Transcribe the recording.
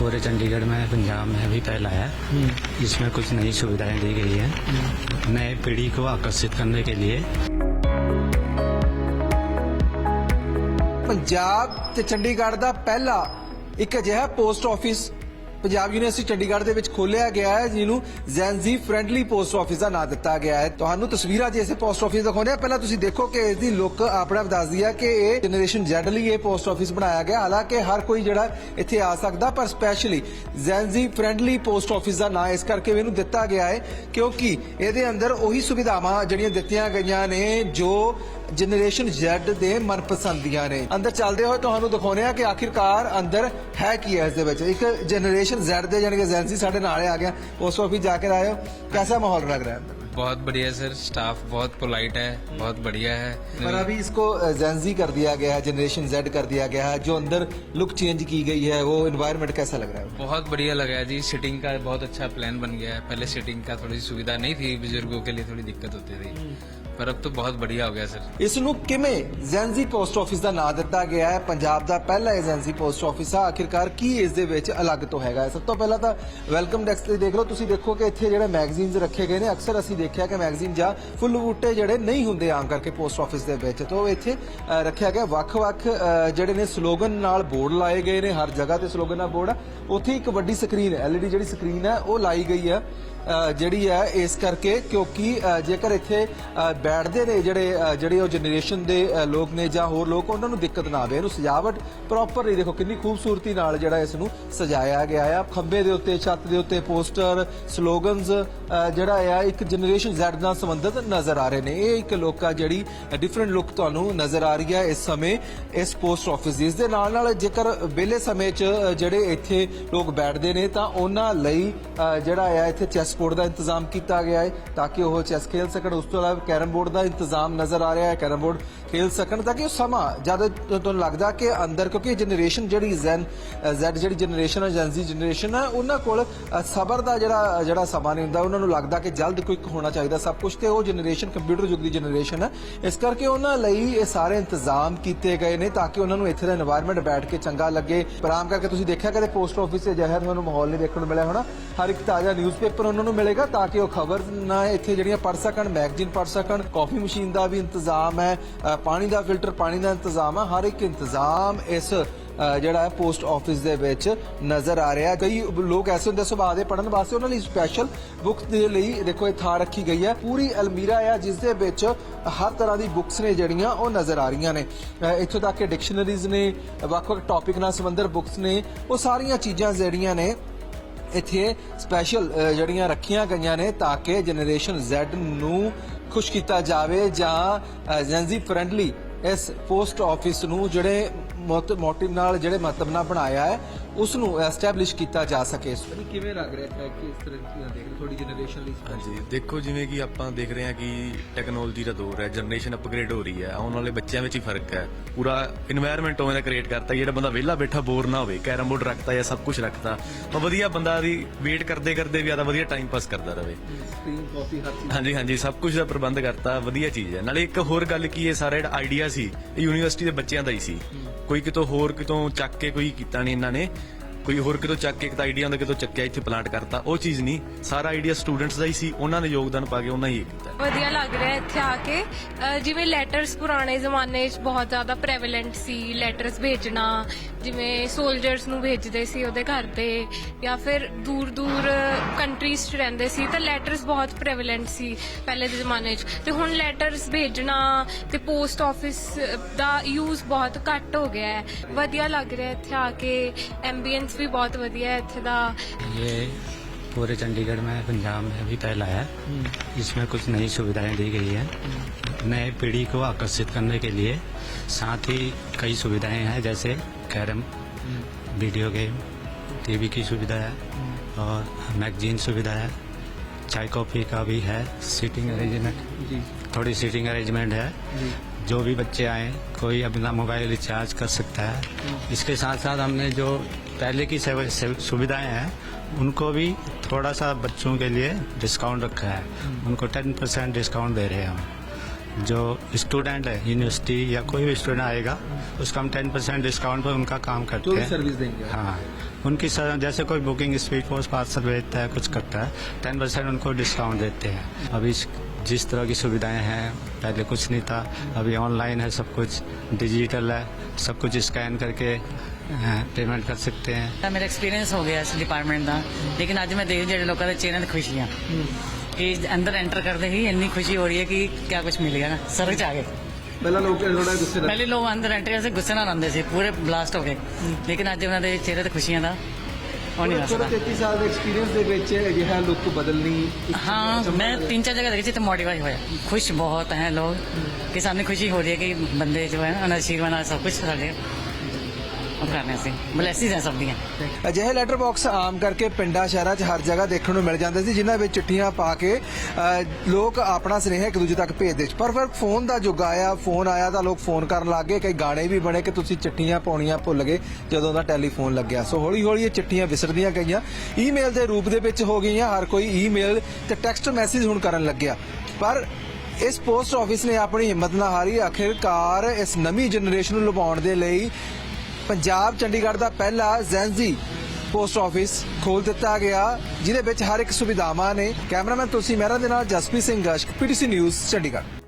पूरे चंडीगढ़ में पंजाब में अभी पहला है इसमें कुछ नई सुविधाएं दी गई है नए पीढ़ी को आकर्षित करने के लिए ਪੰਜਾਬ ਤੇ ਚੰਡੀਗੜ੍ਹ ਦਾ ਪਹਿਲਾ ਇੱਕ ਅਜਿਹਾ post office Punjab University Chandigarh ਦੇ ਵਿੱਚ ਖੋਲ੍ਹਿਆ ਗਿਆ ਹੈ, ਜਿਹਨੂੰ Gen Z friendly post office ਦਾ ਨਾਮ ਦਿੱਤਾ ਗਿਆ ਹੈ। ਤੁਹਾਨੂੰ ਤਸਵੀਰਾਂ ਜੇ ਇਸੇ ਪੋਸਟ ਆਫਿਸ ਦਿਖਾਉਂਦੇ ਆ ਪਹਿਲਾਂ ਤੁਸੀਂ ਦੇਖੋ ਕਿ ਇਸ ਦੀ ਲੁੱਕ ਆਪਣਾ ਦੱਸਦੀ ਹੈ ਕਿ ਇਹ ਜਨਰੇਸ਼ਨ Z ਲਈ ਇਹ ਪੋਸਟ ਆਫਿਸ ਬਣਾਇਆ ਗਿਆ। ਹਾਲਾਂਕਿ ਹਰ ਕੋਈ ਜਿਹੜਾ ਇੱਥੇ ਆ ਸਕਦਾ, ਪਰ specially Gen Z friendly post office ਦਾ ਨਾਮ ਇਸ ਕਰਕੇ ਇਹਨੂੰ ਦਿੱਤਾ ਗਿਆ ਹੈ, ਕਿਉਂਕਿ ਇਹਦੇ ਅੰਦਰ ਉਹੀ ਸੁਵਿਧਾਵਾਂ ਜਿਹੜੀਆਂ ਦਿੱਤੀਆਂ ਗਈਆਂ ਨੇ, ਜੋ ਜਨਰੇਸ਼ਨ Z ਦੇ ਮਨਪਸੰਦੀਆਂ ਨੇ ਅੰਦਰ ਚੱਲਦੇ ਹੋਏ ਤੁਹਾਨੂੰ ਦਿਖਾਉਨੇ ਆ ਕਿ ਆਖਿਰਕਾਰ ਅੰਦਰ ਹੈ ਕੀ ਹੈ ਇਸ ਦੇ ਵਿੱਚ ਇੱਕ ਜਨਰੇਸ਼ਨ Z ਦੇ ਜਾਨੀ ਕਿ ਏਜੰਸੀ ਸਾਡੇ ਨਾਲ ਆ ਗਿਆ ਉਸ ਆਫਿਸ ਜਾ ਕੇ ਆਏ ਹੋ कैसा माहौल लग रहा है अंदर बहुत बढ़िया है सर स्टाफ बहुत पोलाइट है बहुत बढ़िया है पर अभी इसको जेंजी कर दिया गया है जनरेशन जेड कर दिया गया है जो अंदर लुक चेंज की गई है वो एनवायरनमेंट कैसा लग रहा है बहुत बढ़िया लगा है जी सिटिंग का बहुत अच्छा प्लान बन गया है पहले सिटिंग का थोड़ी सी सुविधा नहीं थी बुजुर्गों के लिए थोड़ी दिक्कत होती थी पर अब तो बहुत बढ़िया हो गया सर ਇਸ ਨੂੰ ਕਿਵੇਂ ਜ਼ੈਂਜ਼ੀ ਪੋਸਟ ਆਫਿਸ ਦਾ ਨਾਮ ਦਿੱਤਾ ਗਿਆ ਹੈ ਪੰਜਾਬ ਦਾ ਪਹਿਲਾ ਏਜੰਸੀ ਪੋਸਟ ਆਫਿਸ ਆ ਆਖਿਰਕਾਰ ਕੀ ਇਸ ਦੇ ਵਿੱਚ ਅਲੱਗ ਤੋਂ ਹੈਗਾ ਹੈ? ਸਭ ਤੋਂ ਪਹਿਲਾਂ ਤਾਂ ਵੈਲਕਮ ਡੈਸਕ ਤੇ ਦੇਖ ਲਓ ਤੁਸੀਂ ਦੇਖੋ ਕਿ ਇੱਥੇ ਜਿਹੜੇ ਮੈਗਜ਼ੀਨਸ ਰੱਖੇ ਗਏ ਨੇ ਅਕਸਰ ਅਸੀਂ ਦੇਖਿਆ ਕਿ ਮੈਗਜ਼ੀਨ ਜਾਂ ਫੁੱਲ ਬੂਟੇ ਜਿਹੜੇ ਨਹੀਂ ਹੁੰਦੇ ਆਮ ਕਰਕੇ ਪੋਸਟ ਆਫਿਸ ਦੇ ਵਿੱਚ ਤੋਂ ਇੱਥੇ ਅ, ਰੱਖਿਆ ਗਿਆ ਵੱਖ-ਵੱਖ ਅ, ਜਿਹੜੇ ਨੇ ਸਲੋਗਨ ਨਾਲ ਬੋਰਡ ਲਾਏ ਗਏ ਨੇ ਹਰ ਜਗ੍ਹਾ ਤੇ ਸਲੋਗਨ ਨਾਲ ਬੋਰਡ ਆ ਉੱਥੇ ਇੱਕ ਵੱਡੀ ਸਕਰੀਨ ਐਲਈਡੀ ਜਿਹੜੀ ਸਕਰੀਨ ਹੈ ਉਹ ਲਾਈ ਗਈ ਹੈ ਅ, ਜਿਹੜੀ ਹੈ ਇਸ ਕਰਕੇ ਕਿਉਂਕਿ ਅ, ਜੇਕਰ ਇੱਥੇ ਅ, ਬੈਠਦੇ ਨੇ ਜਿਹੜੇ ਜਿਹੜੇ ਉਹ ਜਨਰੇਸ਼ਨ ਦੇ ਲੋਕ ਨੇ ਜਾਂ ਹੋਰ ਲੋਕ, ਉਹਨਾਂ ਨੂੰ ਦਿੱਕਤ ਨਾ ਆਵੇ। ਇਹਨੂੰ ਸਜਾਵਟ ਪ੍ਰੋਪਰ ਨਹੀਂ ਦੇਖੋ, ਕਿੰਨੀ ਖੂਬਸੂਰਤੀ ਨਾਲ ਜਿਹੜਾ ਇਸ ਨੂੰ ਸਜਾਇਆ ਗਿਆ ਆ। ਖੰਬੇ ਦੇ ਉੱਤੇ, ਛੱਤ ਦੇ ਉੱਤੇ ਪੋਸਟਰ ਸਲੋਗਨਸ ਜਿਹੜਾ ਆ, ਇੱਕ ਜਨਰੇਸ਼ਨ Z ਨਾਲ ਸੰਬੰਧਿਤ ਨਜ਼ਰ ਆ ਰਹੇ ਨੇ। ਇਹ ਇੱਕ ਲੋਕਾ ਜਿਹੜੀ ਡਿਫਰੈਂਟ ਲੁੱਕ ਤੁਹਾਨੂੰ ਨਜ਼ਰ ਆ ਰਹੀ ਹੈ ਇਸ ਸਮੇਂ, ਇਸ ਪੋਸਟ ਆਫਿਸ ਦੀ। ਇਸ ਦੇ ਨਾਲ ਨਾਲ ਜੇਕਰ ਵਿਹਲੇ ਸਮੇਂ 'ਚ ਜਿਹੜੇ ਇੱਥੇ ਲੋਕ ਬੈਠਦੇ ਨੇ, ਤਾਂ ਉਹਨਾਂ ਲਈ ਜਿਹੜਾ ਆ, ਇੱਥੇ ਚੈਸ ਬੋਰਡ ਦਾ ਇੰਤਜ਼ਾਮ ਕੀਤਾ ਗਿਆ ਹੈ, ਤਾਂ ਕਿ ਉਹ ਚੈਸ ਖੇਲ ਸਕਣ। ਉਸ ਤੋਂ ਇਲਾਵਾ ਕੈਰਮ ਬੋਰਡ ਦਾ ਇੰਤਜ਼ਾਮ ਨਜ਼ਰ ਆ ਰਿਹਾ ਹੈ। ਕੈਰਮ ਬੋਰਡ ਖੇਲ ਸਕਣ ਤਾਂ ਕਿ ਉਹ ਸਮਾਂ ਜਦ ਤੁਹਾਨੂੰ ਲੱਗਦਾ ਕਿ ਅੰਦਰ, ਕਿਉਂਕਿ ਜਨਰੇਸ਼ਨ ਜਿਹੜੀ ਜ਼ੈਨ ਜ਼ੈਡ ਜਿਹੜੀ ਜਨਰੇਸ਼ਨ ਹੈ ਜੈਨਜ਼ੀ ਜਨਰੇਸ਼ਨ ਹੈ ਉਹਨਾਂ ਕੋਲ ਸਬਰ ਦਾ ਜਿਹੜਾ ਜਿਹੜਾ ਸਮਾਂ ਨਹੀਂ ਹੁੰਦਾ, ਉਹਨਾਂ ਨੂੰ ਲੱਗਦਾ ਕਿ ਜਲਦ ਕੁਇਕ ਹੋਣਾ ਚਾਹੀਦਾ ਸਭ ਕੁਝ ਤੇ ਉਹ ਜਨਰੇਸ਼ਨ ਕੰਪਿਊਟਰ ਯੁੱਗ ਦੀ ਜਨਰੇਸ਼ਨ ਹੈ ਇਸ ਕਰਕੇ ਉਹਨਾਂ ਲਈ ਇਹ ਸਾਰੇ ਇੰਤਜ਼ਾਮ ਕੀਤੇ ਗਏ ਨੇ ਤਾਂ ਕਿ ਉਹਨਾਂ ਨੂੰ ਇੱਥੇ ਦਾ এনवायरमेंट ਬੈਠ ਕੇ ਚੰਗਾ ਲੱਗੇ। ਆਰਾਮ ਕਰਕੇ ਤੁਸੀਂ ਦੇਖਿਆ ਕਦੇ ਪੋਸਟ ਆਫਿਸ ਤੇ ਜਹਰ ਤੁਹਾਨੂੰ ਮਾਹੌਲ ਨਹੀਂ ਦੇਖਣ ਨੂੰ ਮਿਲਿਆ ਹੋਣਾ? ਹਰ ਇੱਕ ਤਾਜ਼ਾ ਨਿਊਜ਼ਪੇਪਰ ਉਹਨਾਂ ਨੂੰ ਮਿਲੇਗਾ ਤਾਂ ਕਿ ਉਹ ਖਬਰ ਨਾ ਇੱਥੇ ਜਿਹੜੀਆਂ ਪੜ ਸਕਣ ਮੈਗਜ਼ੀਨ ਪੜ ਸਕਣ ਕਾਫੀ ਮਸ਼ੀਨ ਦਾ ਵੀ ਇੰਤਜ਼ਾਮ ਹੈ ਪਾਣੀ ਦਾ ਫਿਲਟਰ, ਪਾਣੀ ਦਾ ਇੰਤਜ਼ਾਮ ਹੈ। ਹਰ ਇੱਕ ਇੰਤਜ਼ਾਮ ਇਸ ਜਿਹੜਾ ਹੈ, ਪੋਸਟ ਆਫਿਸ ਦੇ ਵਿੱਚ ਨਜ਼ਰ ਆ ਰਿਹਾ ਕਈ ਲੋਕ ਐਸੇ ਹੁੰਦੇ ਸੁਭਾਅ ਦੇ ਪੜਨ ਵਾਸਤੇ ਉਹਨਾਂ ਲਈ ਸਪੈਸ਼ਲ ਬੁੱਕ ਦੇ ਲਈ ਦੇਖੋ ਇਹ ਥਾਂ ਰੱਖੀ ਗਈ ਹੈ। ਪੂਰੀ ਅਲਮੀਰਾ ਆ, ਜਿਸ ਦੇ ਵਿੱਚ ਹਰ ਤਰ੍ਹਾਂ ਦੀ ਬੁੱਕਸ ਨੇ ਜਿਹੜੀਆਂ, ਉਹ ਨਜ਼ਰ ਆ ਰਹੀਆਂ ਨੇ। ਇੱਥੋਂ ਤੱਕ ਕਿ ਡਿਕਸ਼ਨਰੀਜ਼ ਨੇ, ਵੱਖ-ਵੱਖ ਟੌਪਿਕ ਨਾਲ ਸੰਬੰਧਿਤ ਬੁੱਕਸ ਨੇ, ਉਹ ਸਾਰੀਆਂ ਚੀਜ਼ਾਂ ਜਿਹੜੀਆਂ ਨੇ, ਇੱਥੇ ਸਪੈਸ਼ਲ ਜਿਹੜੀਆਂ ਰੱਖੀਆਂ ਗਈਆਂ ਨੇ ਤਾਂ ਕਿ ਜਨਰੇਸ਼ਨ Z ਨੂੰ ਖੁਸ਼ ਕੀਤਾ ਜਾਵੇ ਜਾਂ ਜੈਂਜ਼ੀ ਫ੍ਰੈਂਡਲੀ ਇਸ ਪੋਸਟ ਆਫਿਸ ਨੂੰ ਜਿਹੜੇ ਮੋਟਿਵ ਨਾਲ ਜਿਹੜੇ ਮਤਲਬ ਨਾਲ ਬਣਾਇਆ ਹੈ ਉਸ ਨੂੰ ਐਸਟੈਬਲਿਸ਼ ਕੀਤਾ ਜਾ ਸਕੇ ਇਸ ਤੇ ਕਿਵੇਂ ਲੱਗ ਰਿਹਾ ਹੈ ਕਿ ਇਸ ਤਰ੍ਹਾਂ ਦੀ ਦੇਖ ਤੁਹਾਡੀ ਜਨਰੇਸ਼ਨ ਲਈ? ਹਾਂਜੀ ਦੇਖੋ ਜਿਵੇਂ ਕਿ ਆਪਾਂ ਦੇਖ ਰਹੇ ਹਾਂ ਕਿ ਟੈਕਨੋਲੋਜੀ ਦਾ ਦੌਰ ਹੈ ਜਨਰੇਸ਼ਨ ਅਪਗ੍ਰੇਡ ਹੋ ਰਹੀ ਹੈ ਆਉਣ ਵਾਲੇ ਬੱਚਿਆਂ ਵਿੱਚ ਹੀ ਫ਼ਰਕ ਹੈ। ਪੂਰਾ এনवायरमेंट ਉਹਨਾਂ ਕ੍ਰੀਏਟ ਕਰਤਾ ਜਿਹੜਾ ਬੰਦਾ ਵਿਹਲਾ ਬੈਠਾ ਬੋਰ ਨਾ ਹੋਵੇ ਕੈਰਮ ਬੋਰਡ ਰੱਖਤਾ ਜਾਂ ਸਭ ਕੁਝ ਰੱਖਤਾ ਤਾਂ ਵਧੀਆ ਬੰਦਾ ਦੀ ਵੇਟ ਕਰਦੇ ਕਰਦੇ ਵੀ ਆਦਾ ਵਧੀਆ ਟਾਈਮ ਪਾਸ ਕਰਦਾ ਰਹੇ ਸਟ੍ਰੀਮ ਕਾਫੀ ਹਰ ਚੀਜ਼। ਹਾਂਜੀ ਹਾਂਜੀ ਸਭ ਕੁਝ ਦਾ ਪ੍ਰਬੰਧ ਕਰਤਾ ਵਧੀਆ ਚੀਜ਼ ਹੈ। ਨਾਲੇ ਇੱਕ ਹੋਰ ਗੱਲ ਕੀ ਹੈ ਸਾਰਾ ਆਈਡੀਆ ਸੀ ਇਹ ਯੂਨੀਵਰਸਿਟੀ ਦੇ ਬੱਚਿਆਂ ਦਾ ਹੀ ਸੀ। ਕੋਈ ਕਿਤੋਂ ਹੋਰ ਕਿਤੋਂ ਚੱਕ ਕੇ ਕੋਈ ਕੀਤਾ ਨਹੀਂ ਇਹਨਾਂ ਨੇ। ਕੋਈ ਹੋਰ ਕਿਤੋਂ ਚੱਕ ਕੇ ਇੱਕ ਤਾਂ ਆਈਡੀਆ ਹੁੰਦਾ ਕਿਤੋਂ ਚੱਕਿਆ, ਇੱਥੇ ਪਲਾਂਟ ਕਰਤਾ। ਉਹ ਚੀਜ਼ ਨਹੀਂ, ਸਾਰਾ ਆਈਡੀਆ ਸਟੂਡੈਂਟਸ ਦਾ ਹੀ ਸੀ, ਉਹਨਾਂ ਨੇ ਯੋਗਦਾਨ ਪਾ ਕੇ ਉਹਨਾਂ ਹੀ ਇਹ ਕੀਤਾ। ਵਧੀਆ ਲੱਗ ਰਿਹਾ ਇੱਥੇ ਆ ਕੇ। ਅਹ ਜਿਵੇਂ ਲੈਟਰਸ ਪੁਰਾਣੇ ਜ਼ਮਾਨੇ 'ਚ ਬਹੁਤ ਜ਼ਿਆਦਾ ਪ੍ਰੈਵਲੈਂਟ ਸੀ ਲੈਟਰਸ ਭੇਜਣਾ ਜਿਵੇਂ ਸੋਲਜਰਸ ਨੂੰ ਭੇਜਦੇ ਸੀ ਉਹਦੇ ਘਰ ਤੇ ਜਾਂ ਫਿਰ ਦੂਰ ਦੂਰ ਕੰਟਰੀਜ਼ 'ਚ ਰਹਿੰਦੇ ਸੀ, ਤਾਂ ਲੈਟਰਸ ਬਹੁਤ ਪ੍ਰੈਵਲੈਂਟ ਸੀ ਪਹਿਲੇ ਦੇ ਜ਼ਮਾਨੇ 'ਚ। ਤੇ ਹੁਣ ਲੈਟਰਸ ਭੇਜਣਾ ਤੇ ਪੋਸਟ ਆਫਿਸ ਦਾ ਯੂਜ਼ ਬਹੁਤ ਘੱਟ ਹੋ ਗਿਆ ਹੈ। ਵਧੀਆ ਲੱਗ ਰਿਹਾ ਇੱਥੇ ਆ ਕੇ ਐਂਬੀਐਂਸ ਵੀ ਬਹੁਤ ਵਧੀਆ ਹੈ ਇੱਥੇ ਦਾ ये पूरे चंडीगढ़ में पंजाब में अभी पहला है इसमें कुछ नई सुविधाएं दी गई है नए पीढ़ी को आकर्षित करने के लिए साथ ही कई सुविधाएं हैं जैसे कैरम वीडियो गेम टीवी की सुविधा है और मैगजीन सुविधा है चाय कॉफी का भी है सीटिंग अरेंजमेंट ਜੀ थोड़ी सीटिंग अरेंजमेंट है जी भी बच्चे आए कोई अपना मोबाइल रिचार्ज कर सकता है। इसके साथ साथ हमने जो पहले की सेव- सेव- सुविधाएँ हैं उनको भी थोड़ा सा बच्चों के लिए डिस्काउंट रखा है। उनको टेन परसेंट डिस्काउंट दे रहे हैं हम। जो स्टूडेंट है यूनिवर्सिटी या कोई भी स्टूडेंट आएगा उसका हम टेन परसेंट डिस्काउंट पर उनका काम करते हैं। सर्विस देंगे। हाँ उनकी स- जैसे कोई बुकिंग स्पीड पोस्ट पार्सल भेजता है कुछ करता है टेन परसेंट उनको डिस्काउंट देते हैं। अभी इस- जिस तरह की सुविधाएं हैं पहले कुछ नहीं था अभी ऑनलाइन है सब कुछ डिजिटल है सब कुछ स्कैन करके पेमेंट कर सकते हैं ਤਾਂ ਮੇਰਾ ਐਕਸਪੀਰੀਅੰਸ ਹੋ ਗਿਆ ਇਸ ਡਿਪਾਰਟਮੈਂਟ ਦਾ ਲੇਕਿਨ ਅੱਜ ਮੈਂ ਦੇਖ ਜਿਹੜੇ ਲੋਕਾਂ ਦੇ ਚਿਹਰਿਆਂ ਤੇ ਖੁਸ਼ੀਆਂ ਕਿ ਅੰਦਰ ਐਂਟਰ ਕਰਦੇ ਹੀ ਇੰਨੀ ਖੁਸ਼ੀ ਹੋ ਰਹੀ ਹੈ ਕਿ ਕਿਆ ਕੁਝ ਮਿਲ ਗਿਆ ਨਾ ਸਰਗ ਚ ਆ ਗਏ ਪਹਿਲਾਂ ਲੋਕ ਥੋੜਾ ਗੁੱਸੇ ਨਾਲ ਪਹਿਲੇ ਲੋਕ ਅੰਦਰ ਐਂਟਰ ਕਰਦੇ ਸੀ, ਗੁੱਸੇ ਨਾਲ ਆਉਂਦੇ ਸੀ ਪੂਰੇ ਬਲਾਸਟ ਹੋ ਗਏ ਲੇਕਿਨ ਅੱਜ ਉਹਨਾਂ ਦੇ ਚਿਹਰੇ ਤੇ ਖੁਸ਼ੀਆਂ ਦਾ ਉਹ ਨਹੀਂ ਦੱਸਦਾ। 33 ਸਾਲ ਦੇ ਐਕਸਪੀਰੀਅੰਸ ਦੇ ਵਿੱਚ ਅਜਿਹਾ ਲੁੱਕ ਬਦਲਣੀ ਹਾਂ ਮੈਂ ਤਿੰਨ ਚਾਰ ਜਗ੍ਹਾ ਦੇਖੀ ਤੇ ਮੋਟੀਵਾਈ ਹੋਇਆ। ਖੁਸ਼ ਬਹੁਤ ਹੈ ਲੋग ਕਿ ਖੁਸ਼ੀ ਹੋ ਰਹੀ ਹੈ ਕਿ ਬੰਦੇ ਜੋ ਹੈ ਨਾਲ ਸਭ ਕੁਝ ਸਾਡੇ ਕਰਨੇ ਸੀ ਬਲੈਸਿਸ ਹੈ ਸਭ ਦੀਆਂ। ਅਜਿਹੇ ਲੈਟਰ ਬਾਕਸ ਆਮ ਕਰਕੇ ਪਿੰਡਾਂ ਸ਼ਹਿਰਾਂ 'ਚ ਹਰ ਜਗ੍ਹਾ ਦੇਖਣ ਨੂੰ ਮਿਲ ਜਾਂਦੇ ਸੀ ਜਿਨ੍ਹਾਂ ਵਿੱਚ ਚਿੱਠੀਆਂ ਪਾ ਕੇ ਅ, ਲੋਕ ਆਪਣਾ ਸੁਨੇਹਾ ਇੱਕ ਦੂਜੇ ਤੱਕ ਭੇਜਦੇ ਸੀ। ਪਰ ਫਿਰ ਫੋਨ ਦਾ ਯੁੱਗ ਆਇਆ ਫੋਨ ਆਇਆ ਤਾਂ ਲੋਕ ਫੋਨ ਕਰਨ ਲੱਗ ਗਏ ਕਈ ਗਾਣੇ ਵੀ ਬਣੇ ਕਿ ਤੁਸੀਂ ਚਿੱਠੀਆਂ ਪਾਉਣੀਆਂ ਭੁੱਲ ਗਏ ਜਦੋਂ ਦਾ ਟੈਲੀਫੋਨ ਲੱਗਿਆ। ਸੋ ਹੌਲੀ ਹੌਲੀ ਇਹ ਚਿੱਠੀਆਂ ਵਿਸਰਦੀਆਂ ਗਈਆਂ। ਈਮੇਲ ਦੇ ਰੂਪ ਦੇ ਵਿੱਚ ਹੋ ਗਈਆਂ ਹਰ ਕੋਈ ਈਮੇਲ ਤੇ ਟੈਕਸਟ ਮੈਸੇਜ ਹੁਣ ਕਰਨ ਲੱਗਿਆ। ਪਰ ਇਸ ਪੋਸਟ ਆਫਿਸ ਨੇ ਆਪਣੀ ਹਿੰਮਤ ਨਾ ਹਾਰੀ। ਆਖਿਰਕਾਰ ਇਸ ਨਵੀਂ ਜਨਰੇਸ਼ਨ ਨੂੰ ਲੁਭਾਉਣ ਦੇ ਲਈ ਪੰਜਾਬ ਚੰਡੀਗੜ੍ਹ ਦਾ ਪਹਿਲਾ ਜ਼ੈਂਜ਼ੀ ਪੋਸਟ ਆਫਿਸ ਖੋਲ ਦਿੱਤਾ ਗਿਆ, ਜਿਹਦੇ ਵਿੱਚ ਹਰ ਇੱਕ ਸੁਵਿਧਾਵਾਂ ਨੇ। ਕੈਮਰਾਮੈਨ ਤੁਸੀਂ ਮਹਿਰਾ ਦੇ ਨਾਲ ਜਸਪ੍ਰੀਤ ਸਿੰਘ ਗਸ਼ਕ ਪੀਟੀਸੀ ਨਿਊਜ਼ ਚੰਡੀਗੜ੍ਹ।